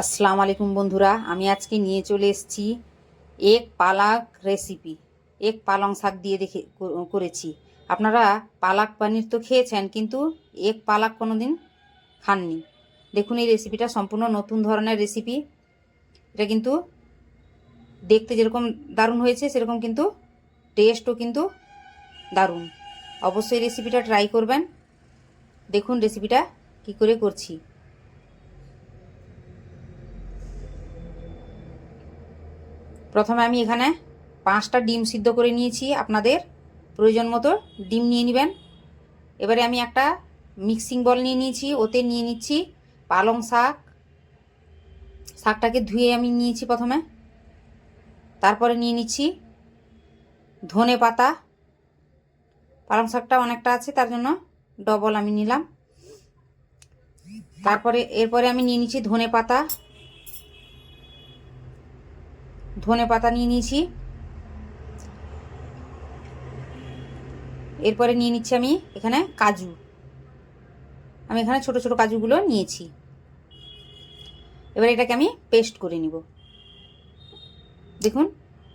আসসালামু আলাইকুম বন্ধুরা, আমি আজকে নিয়ে চলে এসেছি এক পালাক রেসিপি এক পালং শাক দিয়ে দেখে করেছি। আপনারা পালাক পানির তো খেয়েছেন, কিন্তু এক পালাক কোনো দিন খাননি। দেখুন, এই রেসিপিটা সম্পূর্ণ নতুন ধরনের রেসিপি এটা কিন্তু দেখতে যেরকম দারুণ হয়েছে, সেরকম কিন্তু টেস্টও কিন্তু দারুণ। অবশ্যই রেসিপিটা ট্রাই করবেন। দেখুন রেসিপিটা কি করে করছি। প্রথমে আমি এখানে পাঁচটা ডিম সিদ্ধ করে নিয়েছি আপনাদের। প্রয়োজন মতো ডিম নিয়ে নেবেন। এবারে আমি একটা মিক্সিং বল নিয়ে নিয়েছি, ওতে নিয়ে নিচ্ছি পালং শাক। শাকটাকে ধুয়ে আমি নিয়েছি প্রথমে। তারপরে নিয়ে নিচ্ছি ধনে পাতা। পালং শাকটা অনেকটা আছে, তার জন্য ডবল আমি নিলাম। তারপরে, এরপরে আমি নিয়ে নিচ্ছি ধনে পাতা। ধনে পাতা নিয়ে নিয়েছি। এরপরে নিয়ে নিচ্ছি আমি এখানে কাজু। আমি এখানে ছোট ছোট কাজুগুলো নিয়েছি। এবার এটাকে আমি পেস্ট করে নিব। দেখুন,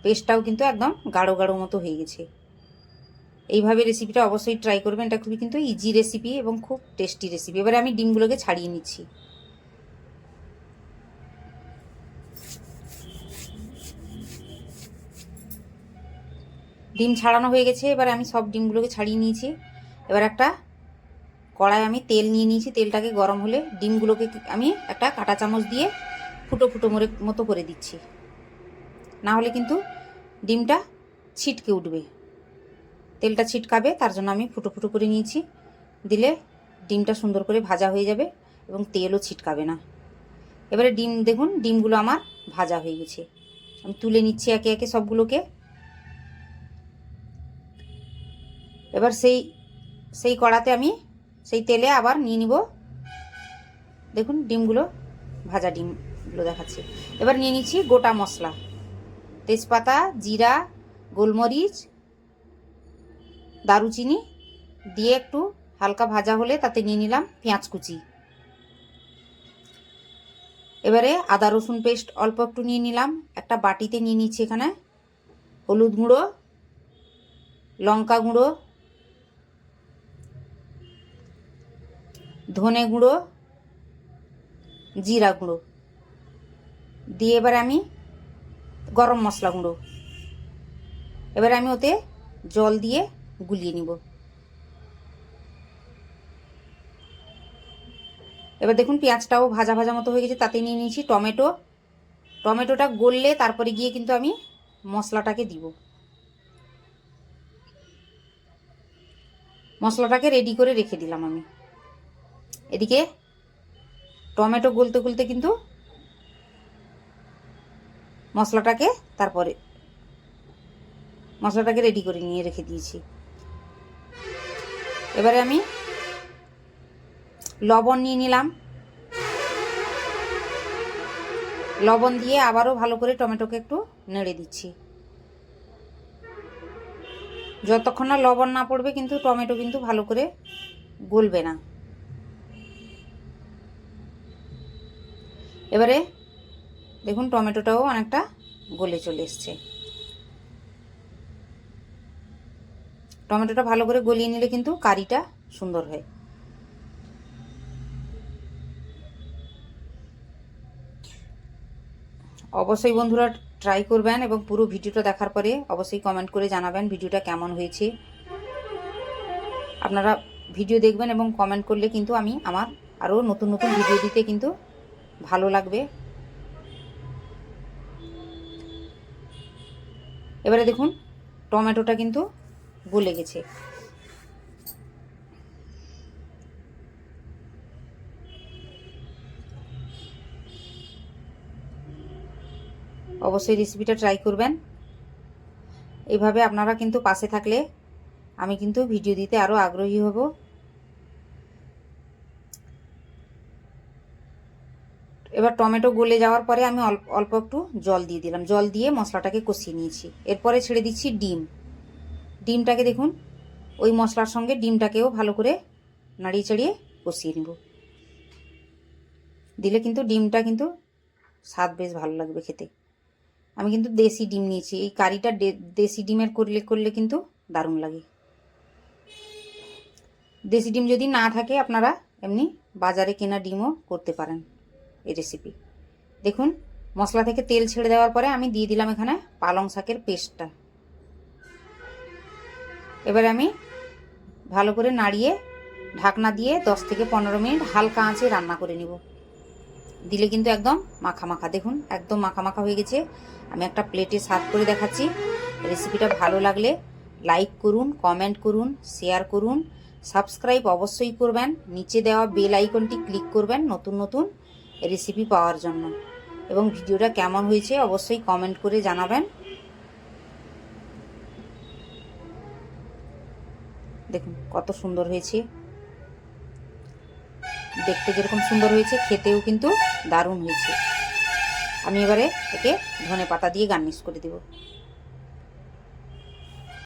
পেস্টটাও কিন্তু একদম গাঢ় গাঢ় মতো হয়ে গেছে। এইভাবে রেসিপিটা অবশ্যই ট্রাই করবেন। এটা খুবই কিন্তু ইজি রেসিপি এবং খুব টেস্টি রেসিপি এবারে আমি ডিমগুলোকে ছাড়িয়ে নিচ্ছি। ডিম ছাড়ানো হয়ে গেছে, এবার আমি সব ডিমগুলোকে ছাড়িয়ে নিয়েছি। এবার একটা কড়াই আমি তেল নিয়ে নিয়েছি, তেলটাকে গরম হলে ডিমগুলোকে আমি একটা কাঁটা চামচ দিয়ে ফুটো ফুটো মরে মতো করে দিচ্ছি। না হলে কিন্তু ডিমটা ছিটকে উঠবে। তেলটা ছিটকাবে, তার জন্য আমি ফুটো ফুটো করে নিয়েছি। দিলে ডিমটা সুন্দর করে ভাজা হয়ে যাবে এবং তেলও ছিটকাবে না। এবারে ডিম দেখুন, ডিমগুলো আমার ভাজা হয়ে গেছে। আমি তুলে নিচ্ছি একে একে সবগুলোকে। এবার সেই সেই কড়াতে আমি সেই তেলে আবার নিয়ে নিব। দেখুন ডিমগুলো, ভাজা ডিমগুলো দেখাচ্ছে। এবার নিয়ে নিচ্ছি গোটা মশলা। তেজপাতা, জিরা, গোলমরিচ, দারুচিনি দিয়ে একটু হালকা ভাজা হলে তাতে নিয়ে নিলাম পেঁয়াজ কুচি। এবারে আদা, রসুন পেস্ট অল্প একটু নিয়ে নিলাম। একটা বাটিতে নিয়ে নিচ্ছি এখানে। হলুদ গুঁড়ো, লঙ্কা গুঁড়ো ধনে গুঁড়ো, জিরা গুঁড়ো। দিয়ে এবার আমি গরম মশলা গুঁড়ো। এবার আমি ওতে জল দিয়ে গুলিয়ে নিব। এবার দেখুন পেঁয়াজটাও ভাজা ভাজা মতো হয়ে গেছে তাতে নিয়ে নিয়েছি টমেটো। টমেটোটা গললে তারপরে গিয়ে কিন্তু আমি মশলাটাকে দিব। মশলাটাকে রেডি করে রেখে দিলাম আমি। এদিকে টমেটো গলতে গলতে কিন্তু মশলাটাকে তারপরে মশলাটাকে রেডি করে নিয়ে রেখে দিয়েছি। এবারে আমি লবণ নিয়ে নিলাম। লবণ দিয়ে আবারও ভালো করে টমেটোকে একটু নেড়ে দিচ্ছি। যতক্ষণ না লবণ না পড়বে কিন্তু টমেটো কিন্তু ভালো করে গলবে না। এবারে দেখুন টমেটোটাও অনেকটা গলে চলে এসছে। টমেটোটা ভালো করে গলিয়ে নিলে কিন্তু কারিটা সুন্দর হয়। অবশ্যই বন্ধুরা ট্রাই করবেন এবং পুরো ভিডিওটা দেখার পরে অবশ্যই কমেন্ট করে জানাবেন ভিডিওটা কেমন হয়েছে। আপনারা ভিডিও দেখবেন এবং কমেন্ট করলে কিন্তু আমি আমার আরও নতুন নতুন ভিডিও দিতে কিন্তু ভালো লাগবে। এবারে দেখুন, টমেটোটা কিন্তু গলে গেছে। অবশ্যই রেসিপিটা ট্রাই করবেন। এইভাবে আপনারা কিন্তু পাশে থাকলে আমি কিন্তু ভিডিও দিতে আরও আগ্রহী হব। এবার টমেটো গলে যাওয়ার পরে আমি অল্প অল্প একটু জল দিয়ে দিলাম। জল দিয়ে মশলাটাকে কষিয়ে নিয়েছি। এরপরে ছেড়ে দিচ্ছি ডিম। ডিমটাকে দেখুন, ওই মশলার সঙ্গে ডিমটাকেও ভালো করে নাড়িয়ে চাড়িয়ে কষিয়ে নেব। দিলে কিন্তু ডিমটা কিন্তু স্বাদ বেশ ভালো লাগবে খেতে। আমি কিন্তু দেশি ডিম নিয়েছি। এই কারিটা দেশি ডিমের করলে করলে কিন্তু দারুণ লাগে। দেশি ডিম যদি না থাকে আপনারা এমনি বাজারে কেনা ডিমও করতে পারেন। এই রেসিপি দেখুন, মশলা থেকে তেল ছেড়ে দেওয়ার পরে আমি দিয়ে দিলাম এখানে পালং শাকের পেস্টটা। এবারে আমি ভালো করে নাড়িয়ে, ঢাকনা দিয়ে দশ থেকে পনেরো মিনিট হালকা আঁচে রান্না করে নিব। দিলে কিন্তু একদম মাখা মাখা। দেখুন, একদম মাখা মাখা হয়ে গেছে। আমি একটা প্লেটে সার্ভ করে দেখাচ্ছি। রেসিপিটা ভালো লাগলে লাইক করুন কমেন্ট করুন শেয়ার করুন। সাবস্ক্রাইব অবশ্যই করবেন। নিচে দেওয়া বেল আইকনটি ক্লিক করবেন। নতুন নতুন রেসিপি পাওয়ার জন্য। এবং ভিডিওটা কেমন হয়েছে অবশ্যই কমেন্ট করে জানাবেন। দেখুন, কত সুন্দর হয়েছে। দেখতে যেরকম সুন্দর হয়েছে, খেতেও কিন্তু দারুণ হয়েছে। আমি এবারে একে ধনে পাতা দিয়ে গার্নিশ করে দেবো।